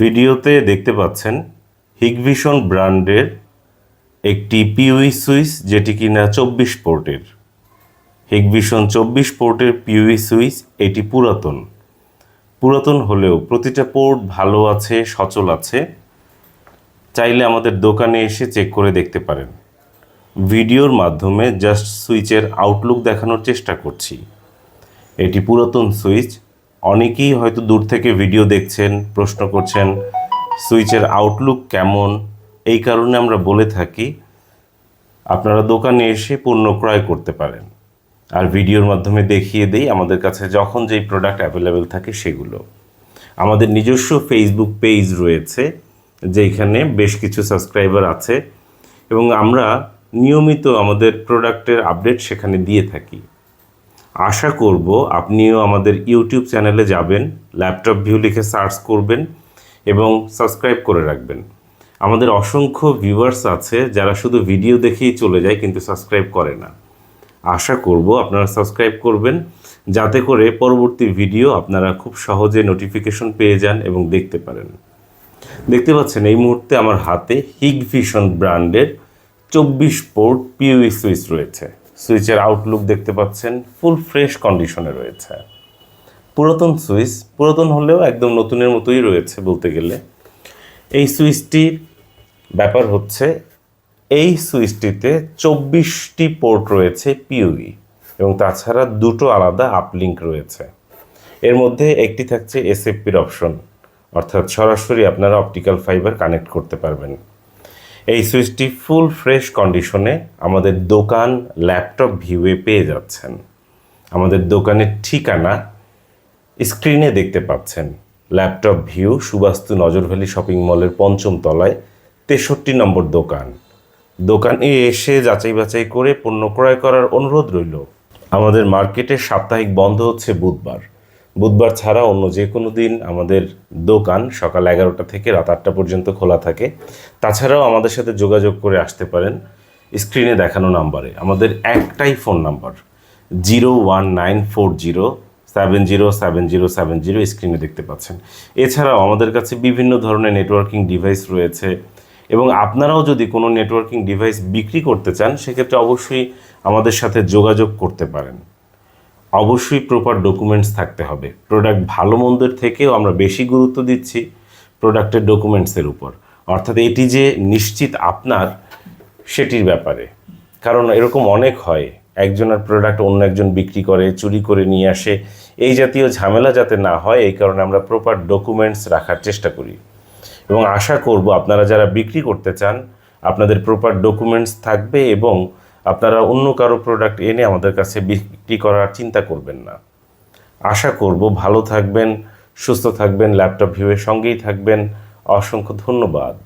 ভিডিওতে দেখতে পাচ্ছেন হিগভিশন ব্র্যান্ডের একটি পিউই সুইচ যেটি কিনা চব্বিশ পোর্টের। হিগভিশন চব্বিশ পোর্টের পিউই সুইচ এটি পুরাতন। পুরাতন হলেও প্রতিটা পোর্ট ভালো আছে, সচল আছে। চাইলে আমাদের দোকানে এসে চেক করে দেখতে পারেন। ভিডিওর মাধ্যমে জাস্ট সুইচের আউটলুক দেখানোর চেষ্টা করছি। এটি পুরাতন সুইচ অনেকেই হয়তো দূর থেকে ভিডিও দেখছেন, প্রশ্ন করছেন সুইচের আউটলুক কেমন? এই কারণে আমরা বলে থাকি, আপনারা দোকানে এসে পণ্য ক্রয় করতে পারেন। আর ভিডিওর মাধ্যমে দেখিয়ে দেই আমাদের কাছে যখন যেই প্রোডাক্ট অ্যাভেলেবেল থাকে সেগুলো। আমাদের নিজস্ব ফেসবুক পেজ রয়েছে যেখানে বেশ কিছু সাবস্ক্রাইবার আছে এবং আমরা নিয়মিত আমাদের প্রোডাক্টের আপডেট সেখানে দিয়ে থাকি। আশা করব আপনিও আমাদের ইউটিউব চ্যানেলে যাবেন, ল্যাপটপ ভিউ লিখে সার্চ করবেন এবং সাবস্ক্রাইব করে রাখবেন। আমাদের অসংখ্য ভিউয়ার্স আছে যারা শুধু ভিডিও দেখেই চলে যায় কিন্তু সাবস্ক্রাইব করে না। আশা করব আপনারা সাবস্ক্রাইব করবেন, যাতে করে পরবর্তী ভিডিও আপনারা খুব সহজে নোটিফিকেশন পেয়ে যান এবং দেখতে পারেন। দেখতে পাচ্ছেন, এই মুহূর্তে আমার হাতে হিগভিশন ব্র্যান্ডের চব্বিশ পোর্ট পিউই সুইচ রয়েছে। সুইচের আউটলুক দেখতে পাচ্ছেন ফুল ফ্রেশ কন্ডিশনে রয়েছে। পুরাতন সুইচ, পুরাতন হলেও একদম নতুনের মতোই রয়েছে বলতে গেলে। এই সুইচটির ব্যাপার হচ্ছে, এই সুইচটিতে চব্বিশটি পোর্ট রয়েছে পিউই এবং তাছাড়া দুটো আলাদা আপলিঙ্ক রয়েছে। এর মধ্যে একটি থাকছে এসএফপির অপশন অর্থাৎ সরাসরি আপনারা অপটিক্যাল ফাইবার কানেক্ট করতে পারবেন। এই সুইচটি ফুল ফ্রেশ কন্ডিশনে আমাদের দোকান, ল্যাপটপ, ভিউয়ে পেয়ে যাচ্ছেন। আমাদের দোকানের ঠিকানা স্ক্রিনে দেখতে পাচ্ছেন। Laptop, view, Subastu Nazar Valley shopping মলের পঞ্চম তলায় তেষট্টি নম্বর দোকান। দোকানে এসে যাচাই বাছাই করে পণ্য ক্রয় করার অনুরোধ রইল। আমাদের মার্কেটের সাপ্তাহিক বন্ধ হচ্ছে বুধবার। বুধবার ছাড়া অন্য যে কোনো দিন আমাদের দোকান সকাল এগারোটা থেকে রাত আটটা পর্যন্ত খোলা থাকে। তাছাড়াও আমাদের সাথে যোগাযোগ করে আসতে পারেন স্ক্রিনে দেখানো নাম্বারে। আমাদের একটাই phone number, zero one nine four zero seven zero seven zero seven zero স্ক্রিনে দেখতে পাচ্ছেন। এছাড়াও আমাদের কাছে বিভিন্ন ধরনের নেটওয়ার্কিং ডিভাইস রয়েছে এবং আপনারাও যদি কোনো নেটওয়ার্কিং ডিভাইস বিক্রি করতে চান, সেক্ষেত্রে অবশ্যই আমাদের সাথে যোগাযোগ করতে পারেন। অবশ্যই প্রপার ডকুমেন্টস থাকতে হবে। প্রোডাক্ট ভালো মন্দের থেকেও আমরা বেশি গুরুত্ব দিচ্ছি প্রোডাক্টের ডকুমেন্টসের উপর। অর্থাৎ এটি যে নিশ্চিত আপনার, সেটির ব্যাপারে। কারণ এরকম অনেক হয়, একজনের প্রোডাক্ট অন্য একজন বিক্রি করে, চুরি করে নিয়ে আসে। এই জাতীয় ঝামেলা যাতে না হয়, এই কারণে আমরা প্রপার ডকুমেন্টস রাখার চেষ্টা করি। এবং আশা করব আপনারা যারা বিক্রি করতে চান, আপনাদের প্রপার ডকুমেন্টস থাকবে এবং আপনারা অন্য কারও প্রোডাক্ট এনে আমাদের কাছে বিক্রি করার চিন্তা করবেন না। আশা করব ভালো থাকবেন, সুস্থ থাকবেন ল্যাপটপ ভিউয়ের সঙ্গেই থাকবেন। অসংখ্য ধন্যবাদ।